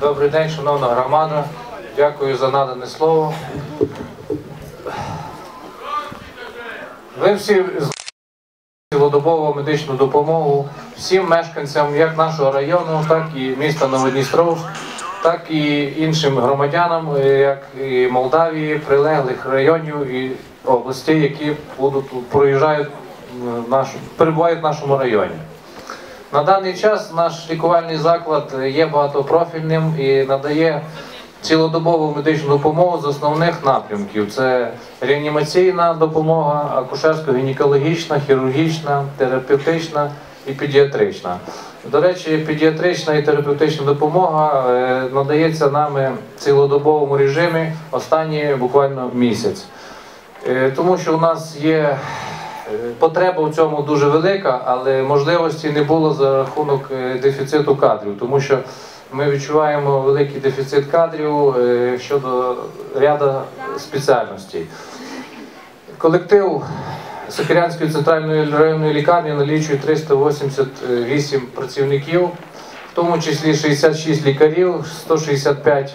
Добрий день, шановна громада. Дякую за надане слово. Ви всі цілодобову медичну допомогу всім мешканцям як нашого району, так і міста Новодністровськ, так і іншим громадянам, е, як і Молдавії, прилеглих районів і областей, які будуть проїжджають в нашу, перебувають в нашому районі. На даний час наш лікувальний заклад є багатопрофільним і надає цілодобову медичну допомогу з основних напрямків: це реанімаційна допомога, акушерсько-гінекологічна, хірургічна, терапевтична і педіатрична. До речі, педіатрична і терапевтична допомога е, надається нами в цілодобовому режимі останній буквально місяць. Е, Тому що у нас є Потреба в цьому дуже велика, але можливості не було за рахунок е, дефіциту кадрів, тому що ми відчуваємо великий дефіцит кадрів е, щодо ряду спеціальностей. Колектив Сокирянської центральної районної лікарні налічує 388 працівників, в тому числі 66 лікарів, 165 е,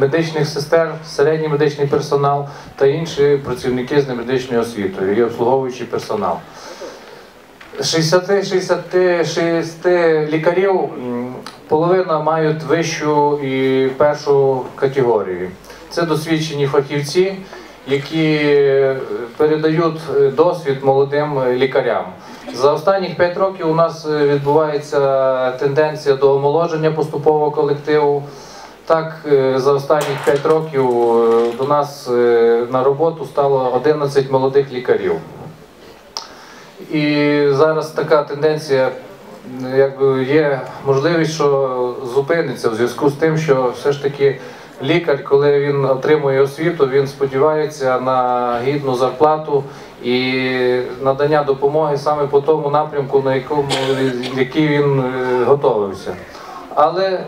медичних сестер, середній медичний персонал та інші працівники з немедичною освітою і обслуговуючий персонал. 60-66 лікарів половина мають вищу і першу категорію. Це досвідчені фахівці, які е, передають е, досвід молодим е, лікарям. За останніх 5 років у нас е, відбувається тенденція до омоложення поступового колективу. Так, е, за останні 5 років е, до нас е, на роботу стало 11 молодих лікарів. І зараз така тенденція, якби є можливість, що зупиниться в зв'язку з тим, що все ж таки лікар, коли він отримує освіту, він сподівається на гідну зарплату і надання допомоги саме по тому напрямку, на якому який він готовився. Але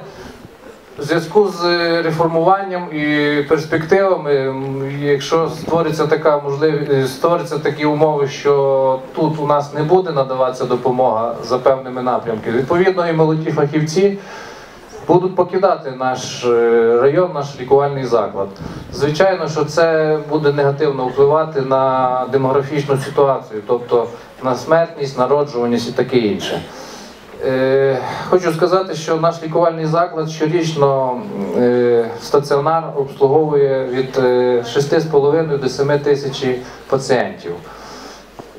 в зв'язку з реформуванням і перспективами, якщо створиться така можливість, створиться такі умови, що тут у нас не буде надаватися допомога за певними напрямками, відповідно, і молоді фахівці будуть покидати наш е, район, наш лікувальний заклад. Звичайно, що це буде негативно впливати на демографічну ситуацію, тобто на смертність, народжуваність і таке інше. Е, Хочу сказати, що наш лікувальний заклад щорічно е, стаціонар обслуговує від е, 6,5 до 7 тисяч пацієнтів.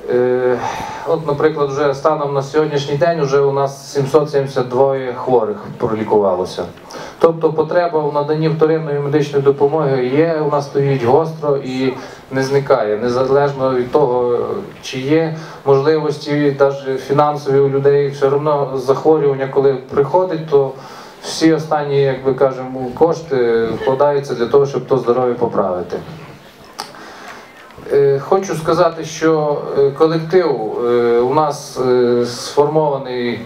Е, От, наприклад, вже станом на сьогоднішній день вже у нас 772 хворих пролікувалося. Тобто потреба в наданні вторинної медичної допомоги є, у нас стоїть гостро і не зникає, незалежно від того, чи є можливості, навіть фінансові у людей, все одно захворювання, коли приходить, то всі останні, як би кажемо, кошти вкладаються для того, щоб то здоров'я поправити. Е, Хочу сказати, що е, колектив е, у нас сформований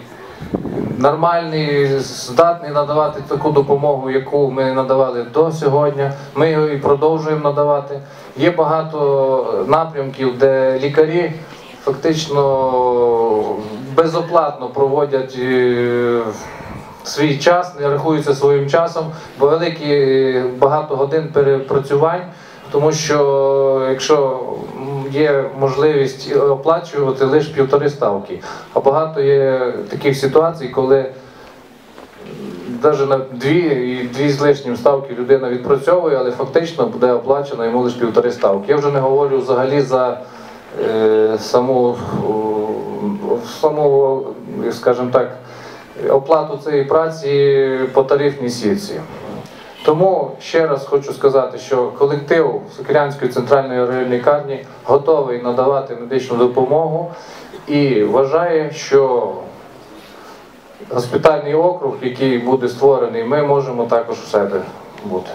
нормальний, здатний надавати таку допомогу, яку ми надавали до сьогодні. Ми його і продовжуємо надавати. Є багато напрямків, де лікарі фактично безоплатно проводять е, свій час, не рахуються своїм часом, бо великі е, багато годин перепрацювань. Тому що якщо є можливість оплачувати лише півтори ставки, а багато є таких ситуацій, коли навіть на дві і дві з лишнім ставки людина відпрацьовує, але фактично буде оплачено йому лише півтори ставки. Я вже не говорю взагалі за е, саму, саму, скажімо так, оплату цієї праці по тарифній сітці. Тому ще раз хочу сказати, що колектив Сокирянської центральної районної лікарні готовий надавати медичну допомогу і вважає, що госпітальний округ, який буде створений, ми можемо також у себе бути.